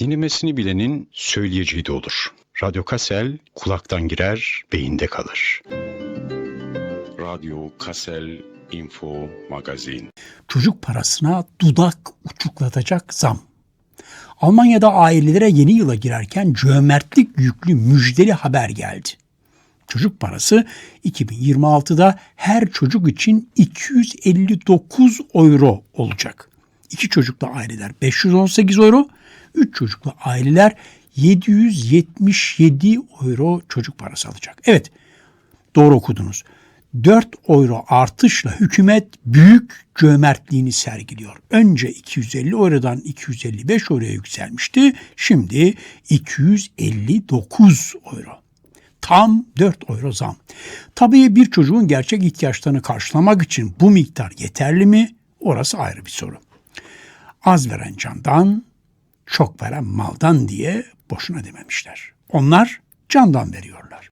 Dinlemesini bilenin söyleyeceği de olur. Radyo Kasel kulaktan girer, beyinde kalır. Radyo Kasel Info Magazin. Çocuk parasına dudak uçuklatacak zam. Almanya'da ailelere yeni yıla girerken cömertlik yüklü müjdeli haber geldi. Çocuk parası 2026'da her çocuk için 259 euro olacak. İki çocuklu aileler 518 euro, üç çocuklu aileler 777 euro çocuk parası alacak. Evet, doğru okudunuz. 4 euro artışla hükümet büyük cömertliğini sergiliyor. Önce 250 eurodan 255 euroya yükselmişti. Şimdi 259 euro. Tam 4 euro zam. Tabii bir çocuğun gerçek ihtiyaçlarını karşılamak için bu miktar yeterli mi? Orası ayrı bir soru. Az veren candan, çok veren maldan diye boşuna dememişler. Onlar candan veriyorlar.